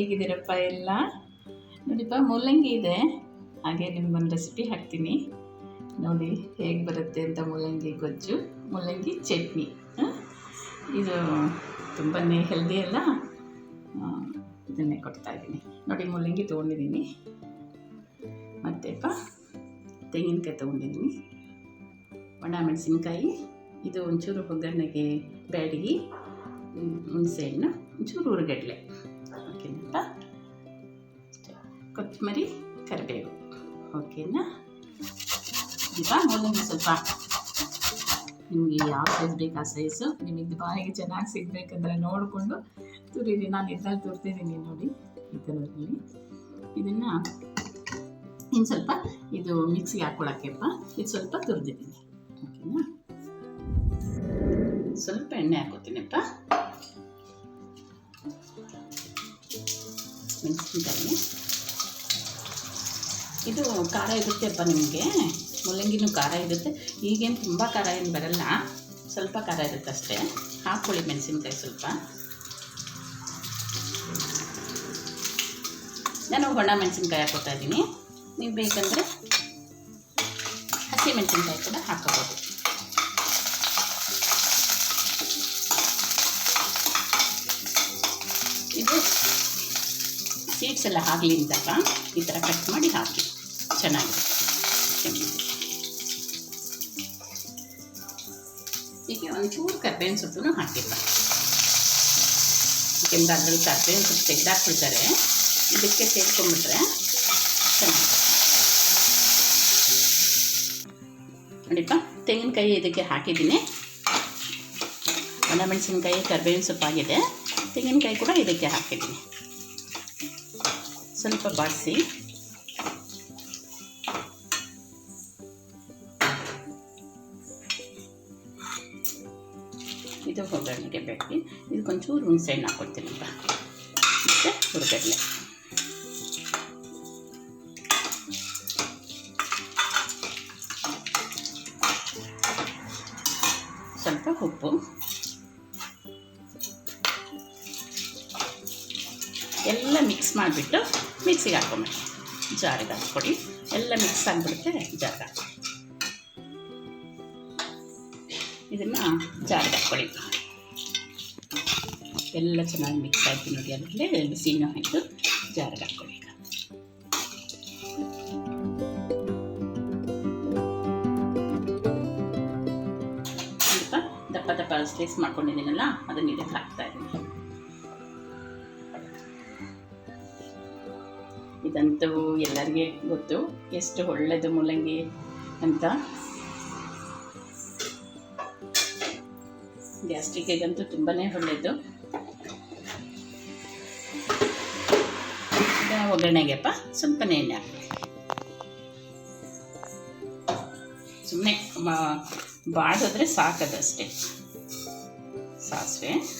ಹೇಗಿದ್ದೀರಪ್ಪ ಎಲ್ಲ? ನೋಡಿಪ್ಪ, ಮೂಲಂಗಿ ಇದೆ. ಹಾಗೆ ನಿಮ್ಗೊಂದು ರೆಸಿಪಿ ಹಾಕ್ತೀನಿ. ನೋಡಿ, ಹೇಗೆ ಬರುತ್ತೆ ಅಂತ ಮೂಲಂಗಿ ಗೊಜ್ಜು, ಮೂಲಂಗಿ ಚಟ್ನಿ? ಇದು ತುಂಬಾ ಹೆಲ್ದಿ ಅಲ್ಲ. ಇದನ್ನೇ ಕೊಡ್ತಾ ಇದ್ದೀನಿ. ನೋಡಿ, ಮೂಲಂಗಿ ತೊಗೊಂಡಿದ್ದೀನಿ. ಮತ್ತೆಪ್ಪ, ತೆಂಗಿನಕಾಯಿ ತೊಗೊಂಡಿದ್ದೀನಿ. ಒಣ ಮೆಣಸಿನ್ಕಾಯಿ, ಇದು ಒಂಚೂರು ಒಗ್ಗರಣೆಗೆ ಬ್ಯಾಡಗಿ ಹುಣಸೆಹಣ್ಣು ಒಂಚೂರು ಹುರುಗಡ್ಲೆ ಓಕೆನಪ್ಪ. ಕೊತ್ತಂಬರಿ, ಕರಿಬೇವು. ಓಕೆನಾ? ದೀಪ ಮೂಲಂಗಿ ಸ್ವಲ್ಪ ನಿಮಗೆ ಯಾವ ಸೈಜ್ ಬೇಕು ಆ ಸೈಜು ನಿಮಗೆ ಬಾಯಿಗೆ ಚೆನ್ನಾಗಿ ಸಿಗಬೇಕಂದ್ರೆ ನೋಡಿಕೊಂಡು ತುರಿರಿ. ನಾನು ಇದ್ರಲ್ಲಿ ತುರ್ತಿದ್ದೀನಿ ನೋಡಿ ಈ ಥರದಲ್ಲಿ ಇದನ್ನು ಇನ್ನು ಸ್ವಲ್ಪ ಇದು ಮಿಕ್ಸಿಗೆ ಹಾಕ್ಕೊಳಕ್ಕೆಪ್ಪ ಇದು ಸ್ವಲ್ಪ ತುರಿದಿದ್ದೀನಿ. ಓಕೆನಾ? ಸ್ವಲ್ಪ ಎಣ್ಣೆ ಹಾಕೋತೀನಪ್ಪ. ಮೆಣಸಿನ್ಕಾಯಿ ಇದು ಖಾರ ಇರುತ್ತೆಪ್ಪ ನಿಮಗೆ. ಮೂಲಂಗಿನೂ ಖಾರ ಇರುತ್ತೆ. ಈಗೇನು ತುಂಬ ಖಾರ ಏನು ಬರಲ್ಲ. ಸ್ವಲ್ಪ ಖಾರ ಇರುತ್ತೆ ಅಷ್ಟೇ. ಹಾಕ್ಕೊಳ್ಳಿ ಮೆಣಸಿನ್ಕಾಯಿ ಸ್ವಲ್ಪ. ನಾನು ಒಣ ಮೆಣಸಿನ್ಕಾಯಿ ಹಾಕೋತಾ ಇದ್ದೀನಿ. ನೀವು ಬೇಕಂದರೆ ಹಸಿ ಮೆಣಸಿನ್ಕಾಯಿ ಕೂಡ ಹಾಕೋಬೋದು ಸೀಡ್ಸ್ ಎಲ್ಲ ಆಗಲಿ ಅಂತಪ್ಪ ಈ ಥರ ಕಟ್ ಮಾಡಿ ಹಾಕಿ. ಚೆನ್ನಾಗಿದೆ. ಹೀಗೆ ಒಂಚೂರು ಕರ್ಬೇವಿನ ಸೊಪ್ಪು ಹಾಕಿಲ್ಲ. ಯಾಕೆಂದ್ರೆ ಅದರಲ್ಲಿ ಕರ್ಬೇವಿನ ಸೊಪ್ಪು ತೆಗೆದಾಕ್ಬಿಡ್ತಾರೆ. ಇದಕ್ಕೆ ಸೇರ್ಕೊಂಡ್ಬಿಟ್ರೆ ಚೆನ್ನಾಗಿದೆ. ನೋಡಿಪ್ಪ? ತೆಂಗಿನಕಾಯಿ ಇದಕ್ಕೆ ಹಾಕಿದ್ದೀನಿ. ಒಣಮೆಣಸಿನ್ಕಾಯಿ ಕರ್ಬೇವಿನ ಸೊಪ್ಪಾಗಿದೆ. ತೆಂಗಿನಕಾಯಿ ಕೂಡ ಇದಕ್ಕೆ ಹಾಕಿದ್ದೀನಿ. ಸ್ವಲ್ಪ ಬಾಸಿ. ಇದು ಒಗ್ಗರಣೆಗೆ ಬೇಕು ಇದಕ್ಕೊಂಚೂರು ಹುಣಸೆಹಣ್ಣು ಹಾಕ್ಕೊಡ್ತೀನಪ್ಪ ಮತ್ತು ಹುರುಗಡ್ಲೆ. ಸ್ವಲ್ಪ ಉಪ್ಪು. ಎಲ್ಲ ಮಿಕ್ಸ್ ಮಾಡಿಬಿಟ್ಟು ಮಿಕ್ಸಿಗೆ ಹಾಕೊಂಬಿಡಿ ಜಾರಿಗೆ ಹಾಕ್ಕೊಡಿ. ಎಲ್ಲ ಮಿಕ್ಸ್ ಆಗಿಬಿಡುತ್ತೆ, ಜಾರಿಗೆ ಇದನ್ನು ಜಾರಿಗೆ ಹಾಕ್ಕೊಳ್ಳಿ ಎಲ್ಲ ಚೆನ್ನಾಗಿ ಮಿಕ್ಸ್ ಆಯಿತು ನೋಡಿ, ಅದರಲ್ಲಿ ಬಿಸಿನೂ ಆಯಿತು, ಜಾರಿಗೆ ಹಾಕ್ಕೊಳ್ಳಿ ಸ್ವಲ್ಪ ದಪ್ಪ ದಪ್ಪ ಸ್ಲೈಸ್ ಮಾಡ್ಕೊಂಡಿದ್ದೀನಲ್ಲ, ಅದನ್ನ ಇದಕ್ಕೆ ಹಾಕ್ತಾ ಇದ್ದೀನಿ. ಇದಂತೂ ಎಲ್ಲರಿಗೆ ಗೊತ್ತು. ಎಷ್ಟು ಒಳ್ಳೆಯದು ಮೂಲಂಗಿ ಅಂತ. ಗ್ಯಾಸ್ಟ್ರಿಕ್ಕಿಗಂತೂ ತುಂಬಾ ಒಳ್ಳೆಯದು ಒಗ್ಗರಣೆಗೆಪ್ಪ ಸ್ವಲ್ಪನೇ ಎಣ್ಣೆ ಹಾಕಿ ಸುಮ್ಮನೆ ಬಾಡಿದ್ರೆ ಸಾಕದಷ್ಟೇ. ಸಾಸಿವೆ.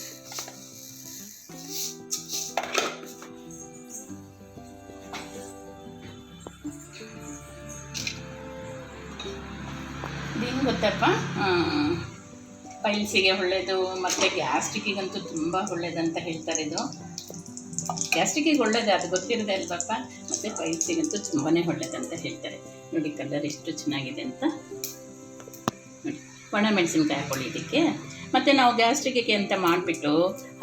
ಗೊತ್ತಪ್ಪ ಪೈಲ್ಸಿಗೆ ಒಳ್ಳೆಯದು ಮತ್ತು ಗ್ಯಾಸ್ಟ್ರಿಕ್ಕಿಗಂತೂ ತುಂಬ ಒಳ್ಳೇದಂತ ಹೇಳ್ತಾರೆ ಇದು. ಗ್ಯಾಸ್ಟ್ರಿಕ್ಕಿಗೆ ಒಳ್ಳೇದೇ, ಅದು ಗೊತ್ತಿರೋದೇ ಅಲ್ವಪ್ಪ? ಮತ್ತು ಪೈಲ್ಸಿಗಂತೂ ತುಂಬಾ ಒಳ್ಳೇದಂತ ಹೇಳ್ತಾರೆ. ನೋಡಿ ಕಲರ್ ಎಷ್ಟು ಚೆನ್ನಾಗಿದೆ ಅಂತ. ನೋಡಿ, ಒಣ ಮೆಣಸಿನ್ಕಾಯಿ ಹಾಕೊಳ್ಳಿ ಇದಕ್ಕೆ. ಮತ್ತು ನಾವು ಗ್ಯಾಸ್ಟ್ರಿಕ್ಕಿಗೆ ಅಂತ ಮಾಡಿಬಿಟ್ಟು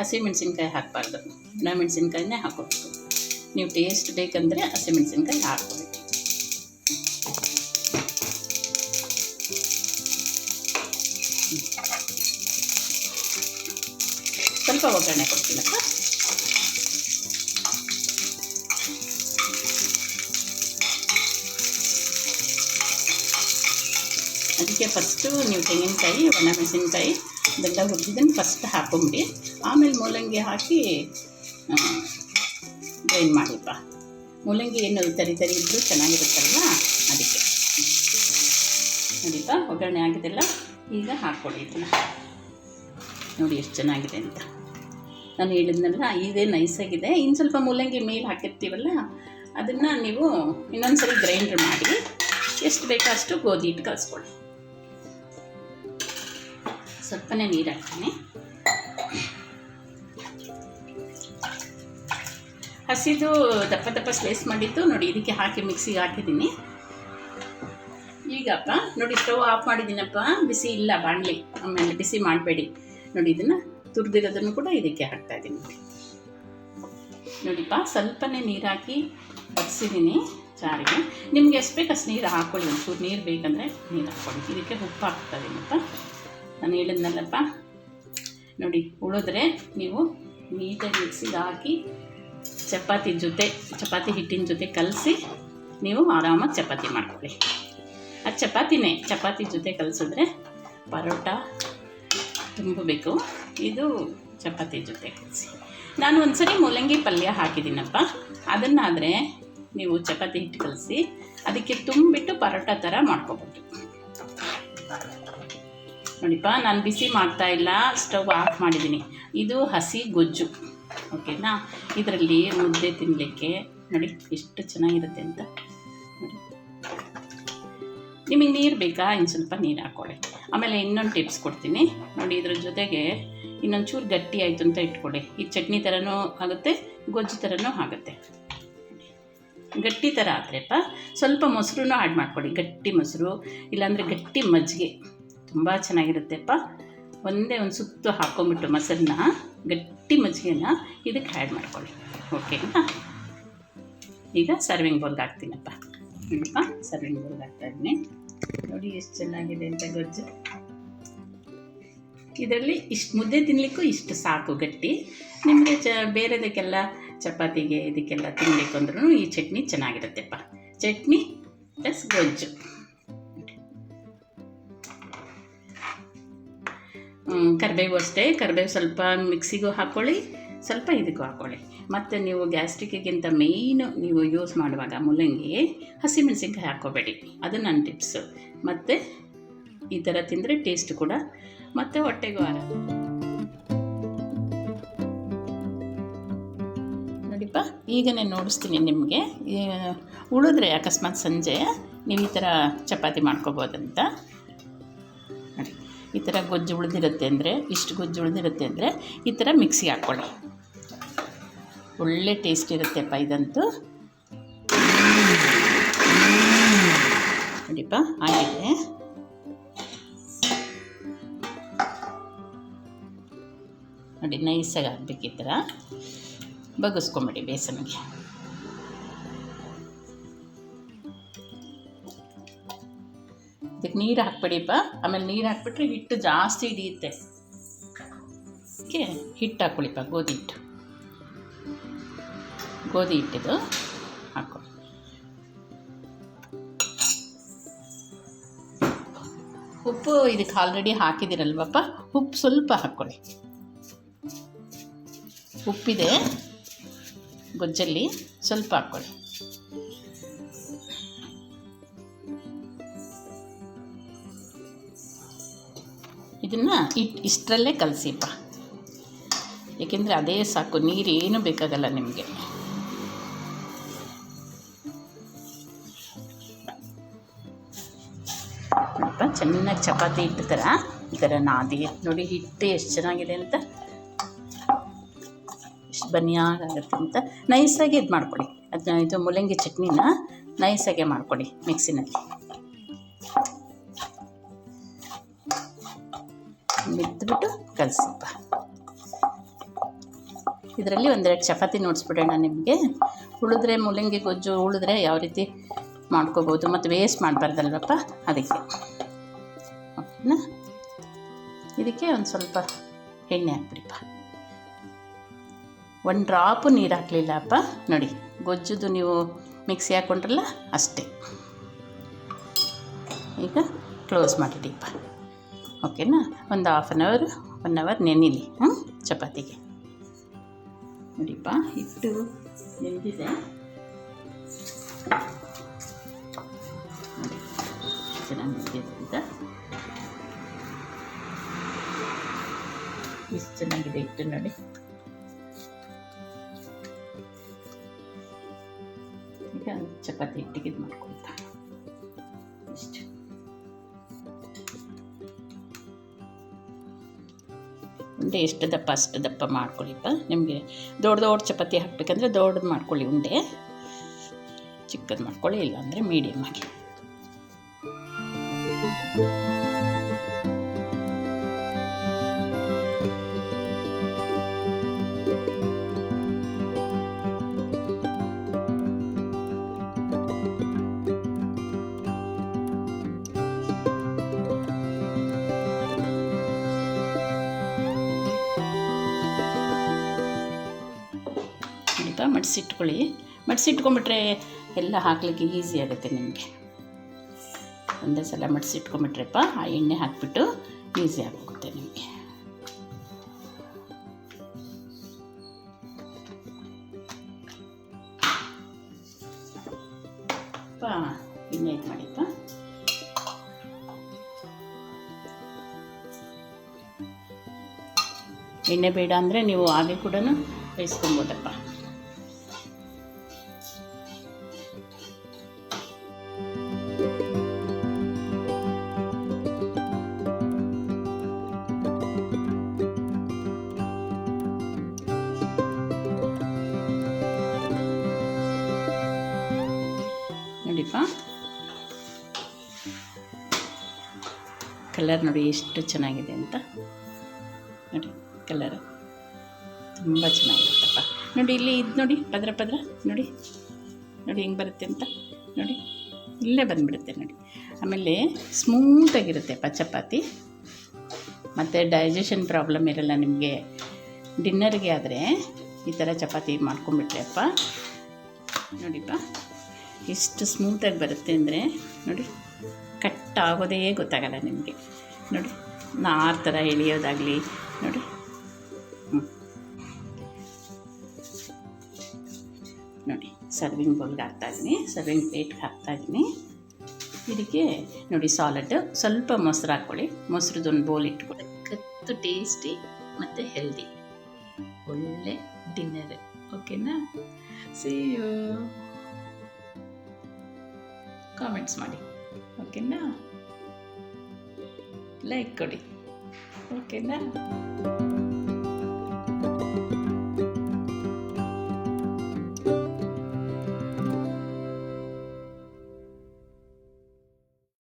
ಹಸಿ ಮೆಣಸಿನ್ಕಾಯಿ ಹಾಕಬಾರ್ದು. ಒಣ ಮೆಣಸಿನ್ಕಾಯಿನೇ ಹಾಕೋಬೇಕು ನೀವು ಟೇಸ್ಟ್ ಬೇಕಂದರೆ ಹಸಿ ಮೆಣಸಿನ್ಕಾಯಿ ಸ್ವಲ್ಪ ಒಗ್ಗರಣೆ ಕೊಡ್ತೀನಪ್ಪ ಅದಕ್ಕೆ ಫಸ್ಟು ನೀವು ತೆಂಗಿನಕಾಯಿ, ಒಣ ಮೆಣಸಿನ್ಕಾಯಿ ಬೆಲ್ಲ ಹುರಿದಿದ್ದನ್ನು ಫಸ್ಟ್ ಹಾಕೊಂಬಿಡಿ. ಆಮೇಲೆ ಮೂಲಂಗಿ ಹಾಕಿ ಗ್ರೈಂಡ್ ಮಾಡಿಪ್ಪ. ಮೂಲಂಗಿ ಏನು ತರಿ ತರಿ ಇದ್ದರೂ ಚೆನ್ನಾಗಿರುತ್ತಲ್ವ? ಅದಕ್ಕೆ. ನೋಡಿಪ್ಪ, ಒಗ್ಗರಣೆ ಆಗಿದೆಲ್ಲ, ಈಗ ಹಾಕ್ಕೊಡಿ ಇದನ್ನು. ನೋಡಿ ಎಷ್ಟು ಚೆನ್ನಾಗಿದೆ ಅಂತ. ನಾನು ಹೇಳಿದ್ನಲ್ಲ ಇದೇ ನೈಸಾಗಿದೆ ಇನ್ನು ಸ್ವಲ್ಪ ಮೂಲಂಗಿ ಮೇಲೆ ಹಾಕಿರ್ತೀವಲ್ಲ, ಅದನ್ನು ನೀವು ಇನ್ನೊಂದು ಸರಿ ಗ್ರೈಂಡ್ರ್ ಮಾಡಿ, ಎಷ್ಟು ಬೇಕೋ ಅಷ್ಟು ಗೋಧಿ ಹಿಟ್ಟು ಕಲಿಸ್ಕೊಳ್ಳಿ ಸ್ವಲ್ಪನೇ ನೀರು ಹಾಕ್ತೀನಿ. ಹಸಿದು ದಪ್ಪ ದಪ್ಪ ಸ್ಲೈಸ್ ಮಾಡಿದ್ದು, ನೋಡಿ, ಇದಕ್ಕೆ ಹಾಕಿ ಮಿಕ್ಸಿಗೆ ಹಾಕಿದ್ದೀನಿ. ಈಗಪ್ಪ ನೋಡಿ ಸ್ಟವ್ ಆಫ್ ಮಾಡಿದ್ದೀನಪ್ಪ. ಬಿಸಿ ಇಲ್ಲ, ಬಾಣಲಿ. ಆಮೇಲೆ ಬಿಸಿ ಮಾಡಬೇಡಿ. ನೋಡಿ, ಇದನ್ನು ತುರಿದಿರೋದನ್ನು ಕೂಡ ಇದಕ್ಕೆ ಹಾಕ್ತಾ ಇದ್ದೀನಿ. ನೋಡಿ ನೋಡಿಪ್ಪ, ಸ್ವಲ್ಪನೇ ನೀರಾಕಿ ಹಾಕಿ ಬಗ್ಸಿದ್ದೀನಿ ಚಾರಿಗೆ ನಿಮ್ಗೆ ಎಷ್ಟು ಬೇಕು ಅಷ್ಟು ನೀರು ಹಾಕ್ಕೊಳ್ಳಿ ಒಂಚೂರು ನೀರು ಬೇಕಂದರೆ ನೀರು ಹಾಕ್ಕೊಳ್ಳಿ ಇದಕ್ಕೆ ಉಪ್ಪು ಹಾಕ್ತಾ ಮತ್ತೆ ನಾನು ಹೇಳಿದ್ನಲ್ಲಪ್ಪ, ನೋಡಿ, ಉಳಿದ್ರೆ ನೀವು ನೀಟಾಗಿ ಮಿಕ್ಸಿಗೆ ಹಾಕಿ ಚಪಾತಿ ಜೊತೆ, ಚಪಾತಿ ಹಿಟ್ಟಿನ ಜೊತೆ ಕಲಸಿ ನೀವು ಆರಾಮಾಗಿ ಚಪಾತಿ ಮಾಡ್ಕೊಳ್ಳಿ. ಅದು ಚಪಾತಿನೇ, ಚಪಾತಿ ಜೊತೆ ಕಲಿಸಿದ್ರೆ ಪರೋಟ ತುಂಬಬೇಕು. ಇದು ಚಪಾತಿ ಜೊತೆ ಕಲಿಸಿ ನಾನು ಒಂದ್ಸರಿ ಮೂಲಂಗಿ ಪಲ್ಯ ಹಾಕಿದ್ದೀನಪ್ಪ. ಅದನ್ನಾದರೆ ನೀವು ಚಪಾತಿ ಹಿಟ್ಟು ಕಲಸಿ ಅದಕ್ಕೆ ತುಂಬಿಟ್ಟು ಪರೋಟ ಥರ ಮಾಡ್ಕೋಬೋದು. ನೋಡಿಪ್ಪ, ನಾನು ಬಿಸಿ ಮಾಡ್ತಾ ಇಲ್ಲ, ಸ್ಟವ್ ಆಫ್ ಮಾಡಿದ್ದೀನಿ. ಇದು ಹಸಿ ಗೊಜ್ಜು. ಓಕೆನಾ? ಇದರಲ್ಲಿ ಮುದ್ದೆ ತಿನ್ನಲಿಕ್ಕೆ ನೋಡಿ ಎಷ್ಟು ಚೆನ್ನಾಗಿರುತ್ತೆ ಅಂತ. ನಿಮಗೆ ನೀರು ಬೇಕಾ? ಇನ್ನು ಸ್ವಲ್ಪ ನೀರು ಹಾಕ್ಕೊಳ್ಳಿ ಆಮೇಲೆ ಇನ್ನೊಂದು ಟಿಪ್ಸ್ ಕೊಡ್ತೀನಿ. ನೋಡಿ, ಇದ್ರ ಜೊತೆಗೆ ಇನ್ನೊಂಚೂರು ಗಟ್ಟಿ ಆಯಿತು ಅಂತ ಇಟ್ಕೊಳ್ಳಿ. ಈ ಚಟ್ನಿ ಥರನೂ ಆಗುತ್ತೆ, ಗೊಜ್ಜು ಥರನೂ ಆಗುತ್ತೆ. ಗಟ್ಟಿ ಥರ ಆದ್ರೆಪ್ಪ, ಸ್ವಲ್ಪ ಮೊಸರು ಆ್ಯಡ್ ಮಾಡ್ಕೊಳ್ಳಿ. ಗಟ್ಟಿ ಮೊಸರು, ಇಲ್ಲಾಂದರೆ ಗಟ್ಟಿ ಮಜ್ಜಿಗೆ. ತುಂಬ ಚೆನ್ನಾಗಿರುತ್ತೆಪ್ಪ. ಒಂದೇ ಒಂದು ಸುತ್ತು ಹಾಕ್ಕೊಂಬಿಟ್ಟು ಮೊಸರನ್ನ, ಗಟ್ಟಿ ಮಜ್ಜಿಗೆನ ಇದಕ್ಕೆ ಆ್ಯಡ್ ಮಾಡ್ಕೊಳ್ಳಿ. ಓಕೆನಾ ಈಗ ಸರ್ವಿಂಗ್ ಬೌಲ್ಗೆ ಹಾಕ್ತೀನಪ್ಪ. ಸರ್ವಿಂಗ್ ಬೌಲ್ಗೆ ಹಾಕ್ತಾ ಇದ್ದೀನಿ. ನೋಡಿ ಎಷ್ಟು ಚೆನ್ನಾಗಿದೆ ಅಂತ ಗೊಜ್ಜು ಇದರಲ್ಲಿ ಇಷ್ಟು ಮುದ್ದೆ ತಿನ್ನಲಿಕ್ಕೂ ಇಷ್ಟು ಸಾಕು ಗಟ್ಟಿ. ನಿಮಗೆ ಚ, ಬೇರೆದಕ್ಕೆಲ್ಲ ಚಪಾತಿಗೆ ಇದಕ್ಕೆಲ್ಲ ತಿನ್ನಬೇಕು ಅಂದ್ರೂ ಈ ಚಟ್ನಿ ಚೆನ್ನಾಗಿರುತ್ತೆಪ್ಪ. ಚಟ್ನಿ ಪ್ಲಸ್ ಗೊಜ್ಜು. ಕರಿಬೇವು ಅಷ್ಟೇ. ಕರಿಬೇವು ಸ್ವಲ್ಪ ಮಿಕ್ಸಿಗೂ ಹಾಕ್ಕೊಳ್ಳಿ ಸ್ವಲ್ಪ ಇದಕ್ಕೂ ಹಾಕ್ಕೊಳ್ಳಿ ಮತ್ತು ನೀವು ಗ್ಯಾಸ್ಟ್ರಿಕ್ಕಿಗಿಂತ ಮೇಯ್ನು ನೀವು ಯೂಸ್ ಮಾಡುವಾಗ ಮೂಲಂಗಿ ಹಸಿಮೆಣಸಿನ್ಕಾಯಿ ಹಾಕ್ಕೋಬೇಡಿ. ಅದು ನನ್ನ ಟಿಪ್ಸು ಮತ್ತು ಈ ಥರ ತಿಂದರೆ ಟೇಸ್ಟ್ ಕೂಡ ಮತ್ತು ಹೊಟ್ಟೆಗೂ ಆರಾಮ ನೋಡಿಪ್ಪ, ಈಗನೇ ನೋಡಿಸ್ತೀನಿ ನಿಮಗೆ. ಉಳಿದ್ರೆ ಅಕಸ್ಮಾತ್ ಸಂಜೆ ನೀವು ಈ ಥರ ಚಪಾತಿ ಮಾಡ್ಕೋಬೋದಂತ. ನೋಡಿ, ಈ ಥರ ಗೊಜ್ಜು ಉಳಿದಿರುತ್ತೆ ಅಂದರೆ, ಇಷ್ಟು ಗೊಜ್ಜು ಉಳಿದಿರುತ್ತೆ ಅಂದರೆ ಈ ಥರ ಮಿಕ್ಸಿಗೆ ಹಾಕ್ಕೊಳ್ಳಿ. ಒಳ್ಳೆ ಟೇಸ್ಟ್ ಇರುತ್ತೆಪ್ಪ ಇದಂತೂ. ನೋಡಿಪ್ಪ ಆಗಿದೆ. ನೋಡಿ, ನೈಸಾಗಿ ಹಾಕ್ಬೇಕು ಈ ಥರ. ಬಗ್ಗಿಸ್ಕೊಂಬಿಡಿ ಬೇಸನಿಗೆ. ಇದಕ್ಕೆ ನೀರು ಹಾಕ್ಬೇಡಿಪ್ಪ. ಆಮೇಲೆ ನೀರು ಹಾಕ್ಬಿಟ್ರೆ ಹಿಟ್ಟು ಜಾಸ್ತಿ ಹಿಡಿಯುತ್ತೆ. ಅದಕ್ಕೆ ಹಿಟ್ಟು ಹಾಕ್ಕೊಳ್ಳಿಪ್ಪ ಗೋಧಿ ಹಿಟ್ಟು. ಗೋಧಿ ಹಿಟ್ಟಿದು ಹಾಕೋ. ಉಪ್ಪು ಇದಕ್ಕೆ ಆಲ್ರೆಡಿ ಹಾಕಿದ್ದೀರಲ್ವಪ್ಪ? ಉಪ್ಪು ಸ್ವಲ್ಪ ಹಾಕ್ಕೊಳ್ಳಿ. ಉಪ್ಪಿದೆ, ಗೊಜ್ಜಲ್ಲಿ ಸ್ವಲ್ಪ ಹಾಕ್ಕೊಳ್ಳಿ. ಇದನ್ನು ಇಟ್ ಇಷ್ಟರಲ್ಲೇ ಕಲಸಿಪ್ಪ. ಏಕೆಂದರೆ ಅದೇ ಸಾಕು, ನೀರು ಏನೂ ಬೇಕಾಗಲ್ಲ ನಿಮಗೆ. ಚೆನ್ನಾಗಿ ಚಪಾತಿ ಹಿಟ್ಟು ಥರ ಈ ಥರ ನಾದಿ ನೋಡಿ, ಹಿಟ್ಟು ಎಷ್ಟು ಚೆನ್ನಾಗಿದೆ ಅಂತ. ಎಷ್ಟು ಬನ್ನಿಯಾಗುತ್ತೆ ಅಂತ. ನೈಸಾಗಿ ಇದು ಮಾಡ್ಕೊಳ್ಳಿ. ಅದನ್ನ ಇದು ಮೂಲಂಗಿ ಚಟ್ನಿನ ನೈಸಾಗೆ ಮಾಡ್ಕೊಳ್ಳಿ ಮಿಕ್ಸಿನಲ್ಲಿ. ಮಿದ್ಬಿಟ್ಟು ಕಲಸಪ್ಪ ಇದರಲ್ಲಿ ಒಂದೆರಡು ಚಪಾತಿ ನೋಡಿಸ್ಬಿಡೋಣ ನಿಮಗೆ. ಉಳಿದ್ರೆ ಮೂಲಂಗಿ ಗೊಜ್ಜು ಉಳಿದ್ರೆ ಯಾವ ರೀತಿ ಮಾಡ್ಕೋಬೋದು. ಮತ್ತು ವೇಸ್ಟ್ ಮಾಡಬಾರ್ದಲ್ವಪ್ಪ? ಅದಕ್ಕೆ. ಇದಕ್ಕೆ ಒಂದು ಸ್ವಲ್ಪ ಎಣ್ಣೆ ಹಾಕ್ಬಿಡಿಪ್ಪ. ಒಂದು ಡ್ರಾಪು ನೀರು ಹಾಕಲಿಲ್ಲಪ್ಪ ನೋಡಿ, ಗೊಜ್ಜುದು ನೀವು ಮಿಕ್ಸಿ ಹಾಕ್ಕೊಂಡ್ರಲ್ಲ ಅಷ್ಟೇ. ಈಗ ಕ್ಲೋಸ್ ಮಾಡಿಡಿಪ್ಪ ಓಕೆನಾ ಒಂದು half an hour one hour ನೆನಿಲಿ ಹ್ಞೂ ಚಪಾತಿಗೆ. ನೋಡಿಪ್ಪ, ಹಿಟ್ಟು ನೆನೆದಿದೆ ಚೆನ್ನಾಗಿ ಎಷ್ಟು ಚೆನ್ನಾಗಿದೆ, ಇಟ್ಟು ನೋಡಿ. ಈಗ ಚಪಾತಿ ಇಟ್ಟಿಗೆ ಇದು ಮಾಡ್ಕೊಳ್ತಾ. ಇಷ್ಟು. ಉಂಡೆ ಎಷ್ಟು ದಪ್ಪ, ಅಷ್ಟು ದಪ್ಪ ಮಾಡ್ಕೊಳ್ಳಿಪ್ಪ ನಿಮಗೆ ದೊಡ್ಡ ದೊಡ್ಡ ಚಪಾತಿ ಹಾಕಬೇಕಂದ್ರೆ ದೊಡ್ಡದು ಮಾಡ್ಕೊಳ್ಳಿ ಉಂಡೆ. ಚಿಕ್ಕದು ಮಾಡ್ಕೊಳ್ಳಿ, ಇಲ್ಲಾಂದರೆ ಮೀಡಿಯಮ್ ಆಗಿ. ಮಡಿಸಿಟ್ಕೊಳ್ಳಿ. ಮಡಿಸಿಟ್ಕೊಂಬಿಟ್ರೆ ಎಲ್ಲ ಹಾಕ್ಲಿಕ್ಕೆ ಈಸಿ ಆಗುತ್ತೆ ನಿಮಗೆ. ಒಂದೇ ಸಲ ಮಡಿಸಿಟ್ಕೊಂಬಿಟ್ರೆಪ್ಪ, ಆ ಎಣ್ಣೆ ಹಾಕಿಬಿಟ್ಟು ಈಸಿ ಆಗೋಗುತ್ತೆ ನಿಮಗೆ. ಎಣ್ಣೆ ಇದು ಮಾಡಿಪ್ಪ. ಎಣ್ಣೆ ಬೇಡ ಅಂದರೆ ನೀವು ಹಾಗೆ ಕೂಡ ಬೇಯಿಸ್ಕೊಬೋದಪ್ಪ. ಕಲರ್ ನೋಡಿ ಎಷ್ಟು ಚೆನ್ನಾಗಿದೆ ಅಂತ. ನೋಡಿ ಕಲರ್ ತುಂಬ ಚೆನ್ನಾಗಿರುತ್ತಪ್ಪ. ನೋಡಿ ಇಲ್ಲಿ ಇದು ನೋಡಿ, ಪದ್ರ ಪದ್ರ, ನೋಡಿ. ನೋಡಿ ಹೆಂಗೆ ಬರುತ್ತೆ ಅಂತ. ನೋಡಿ, ಇಲ್ಲೇ ಬಂದುಬಿಡುತ್ತೆ ನೋಡಿ. ಆಮೇಲೆ ಸ್ಮೂತಾಗಿರುತ್ತೆಪ್ಪ ಚಪಾತಿ. ಮತ್ತು ಡೈಜೆಷನ್ ಪ್ರಾಬ್ಲಮ್ ಇರಲ್ಲ ನಿಮಗೆ. ಡಿನ್ನರ್ಗೆ ಆದರೆ ಈ ಥರ ಚಪಾತಿ ಮಾಡ್ಕೊಂಬಿಟ್ರೆಪ್ಪ ನೋಡಿಪ್ಪ, ಎಷ್ಟು ಸ್ಮೂತಾಗಿ ಬರುತ್ತೆ ಅಂದರೆ, ನೋಡಿ. ಕಟ್ ಆಗೋದೇ ಗೊತ್ತಾಗಲ್ಲ ನಿಮಗೆ. ನೋಡಿ, ನಾರು ಥರ ಎಳೆಯೋದಾಗಲಿ, ನೋಡಿ. ನೋಡಿ ಸರ್ವಿಂಗ್ ಬೌಲ್ಗೆ ಹಾಕ್ತಾಯಿದ್ದೀನಿ ಸರ್ವಿಂಗ್ ಪ್ಲೇಟ್ಗೆ ಹಾಕ್ತಾಯಿದ್ದೀನಿ ಇದಕ್ಕೆ ನೋಡಿ ಸಾಲಡ್ ಸ್ವಲ್ಪ ಮೊಸರು ಹಾಕ್ಕೊಳ್ಳಿ. ಮೊಸರದೊಂದು ಬೌಲ್ ಇಟ್ಕೊಳ್ಳಿ. ಕತ್ತು ಟೇಸ್ಟಿ ಮತ್ತು ಹೆಲ್ದಿ ಒಳ್ಳೆ ಡಿನ್ನರ್ ಓಕೆನಾ ಸಿ ಯು ಕಾಮೆಂಟ್ಸ್ ಮಾಡಿ. ಓಕೆನಾ? ಲೈಕ್ ಕೊಡಿ. ಓಕೆನಾ?